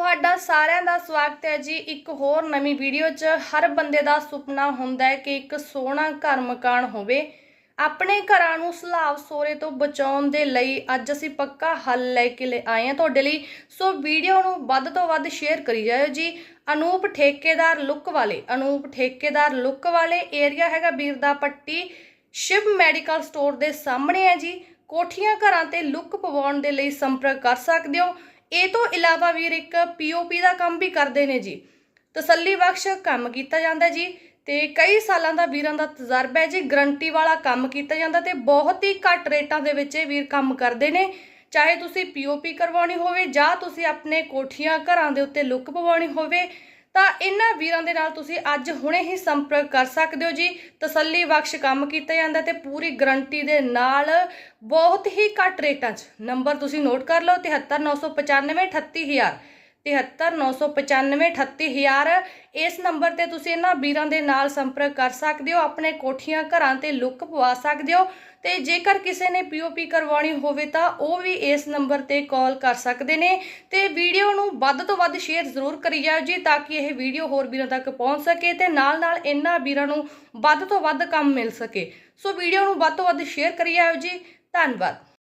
ਤੁਹਾਡਾ ਸਾਰਿਆਂ ਦਾ ਸਵਾਗਤ ਹੈ ਜੀ। ਇੱਕ ਹੋਰ ਨਵੀਂ ਵੀਡੀਓ 'ਚ ਹਰ ਬੰਦੇ ਦਾ ਸੁਪਨਾ ਹੁੰਦਾ ਹੈ ਕਿ ਇੱਕ ਸੋਹਣਾ ਘਰ ਮਕਾਨ ਹੋਵੇ। ਆਪਣੇ ਘਰਾਂ ਨੂੰ ਸਲਾਬ ਸੋਰੇ ਤੋਂ ਬਚਾਉਣ ਦੇ ਲਈ ਅੱਜ ਅਸੀਂ ਪੱਕਾ ਹੱਲ ਲੈ ਕੇ ਲੈ ਆਏ ਹਾਂ ਤੁਹਾਡੇ ਲਈ। ਸੋ ਵੀਡੀਓ ਨੂੰ ਵੱਧ ਤੋਂ ਵੱਧ ਸ਼ੇਅਰ ਕਰੀ ਜਾਇਓ ਜੀ। ਅਨੂਪ ਠੇਕੇਦਾਰ ਲੁੱਕ ਵਾਲੇ, ਅਨੂਪ ਠੇਕੇਦਾਰ ਲੁੱਕ ਵਾਲੇ ਏਰੀਆ ਹੈਗਾ ਬੀਰਦਾ ਪੱਟੀ ਸ਼ਿਵ ਮੈਡੀਕਲ ਸਟੋਰ ਦੇ ਸਾਹਮਣੇ ਹੈ ਜੀ। ਕੋਠੀਆਂ ਘਰਾਂ ਤੇ ਲੁੱਕ ਪਵਾਉਣ ਦੇ ਲਈ ਸੰਪਰਕ ਕਰ ਸਕਦੇ ਹੋ। ਇਹ ਤੋਂ ਇਲਾਵਾ ਵੀਰ ਇੱਕ ਪੀਓਪੀ ਦਾ ਕੰਮ ਵੀ ਕਰਦੇ ਨੇ ਜੀ। ਤਸੱਲੀ ਬਖਸ਼ ਕੰਮ ਕੀਤਾ ਜਾਂਦਾ ਜੀ ਤੇ ਕਈ ਸਾਲਾਂ ਦਾ ਵੀਰਾਂ ਦਾ ਤਜਰਬਾ ਹੈ ਜੀ। ਗਰੰਟੀ ਵਾਲਾ ਕੰਮ ਕੀਤਾ ਜਾਂਦਾ ਤੇ ਬਹੁਤ ਹੀ ਘੱਟ ਰੇਟਾਂ ਦੇ ਵਿੱਚ ਇਹ ਵੀਰ ਕੰਮ ਕਰਦੇ ਨੇ। ਚਾਹੇ ਤੁਸੀਂ ਪੀਓਪੀ ਕਰਵਾਉਣੀ ਹੋਵੇ ਜਾਂ ਤੁਸੀਂ ਆਪਣੇ ਕੋਠੀਆਂ ਘਰਾਂ ਦੇ ਉੱਤੇ ਲੁੱਕ ਪਵਾਉਣੀ ਹੋਵੇ ਤਾਂ ਇਹਨਾਂ ਵੀਰਾਂ ਦੇ ਨਾਲ ਤੁਸੀਂ ਅੱਜ ਹੁਣੇ ਹੀ ਸੰਪਰਕ ਕਰ ਸਕਦੇ ਹੋ ਜੀ। ਤਸੱਲੀ ਬਖਸ਼ ਕੰਮ ਕੀਤਾ ਜਾਂਦਾ ਤੇ ਪੂਰੀ ਗਰੰਟੀ ਦੇ ਨਾਲ ਬਹੁਤ ਹੀ ਘੱਟ ਰੇਟਾਂ 'ਚ। ਨੰਬਰ ਤੁਸੀਂ ਨੋਟ ਕਰ ਲਓ 73995 38000 73995 38000 ਇਸ ਨੰਬਰ ਤੇ ਤੁਸੀਂ ਇਹਨਾਂ ਵੀਰਾਂ ਦੇ ਨਾਲ ਸੰਪਰਕ ਕਰ ਸਕਦੇ ਹੋ, ਆਪਣੇ ਕੋਠੀਆਂ ਘਰਾਂ ਤੇ ਲੁੱਕ ਪਵਾ ਸਕਦੇ ਹੋ ਤੇ ਜੇਕਰ ਕਿਸੇ ਨੇ ਪੀਓਪੀ ਕਰਵਾਉਣੀ ਹੋਵੇ ਤਾਂ ਉਹ ਵੀ ਇਸ ਨੰਬਰ ਤੇ ਕਾਲ ਕਰ ਸਕਦੇ ਨੇ ਤੇ ਵੀਡੀਓ ਨੂੰ ਵੱਧ ਤੋਂ ਵੱਧ ਸ਼ੇਅਰ ਜ਼ਰੂਰ ਕਰੀ ਜਾਓ ਜੀ ਤਾਂ ਕਿ ਇਹ ਵੀਡੀਓ ਹੋਰ ਵੀਰਾਂ ਤੱਕ ਪਹੁੰਚ ਸਕੇ ਤੇ ਨਾਲ ਨਾਲ ਇਹਨਾਂ ਵੀਰਾਂ ਨੂੰ ਵੱਧ ਤੋਂ ਵੱਧ ਕੰਮ ਮਿਲ ਸਕੇ। ਸੋ ਵੀਡੀਓ ਨੂੰ ਵੱਧ ਤੋਂ ਵੱਧ ਸ਼ੇਅਰ ਕਰੀ ਜਾਓ ਜੀ, ਧੰਨਵਾਦ।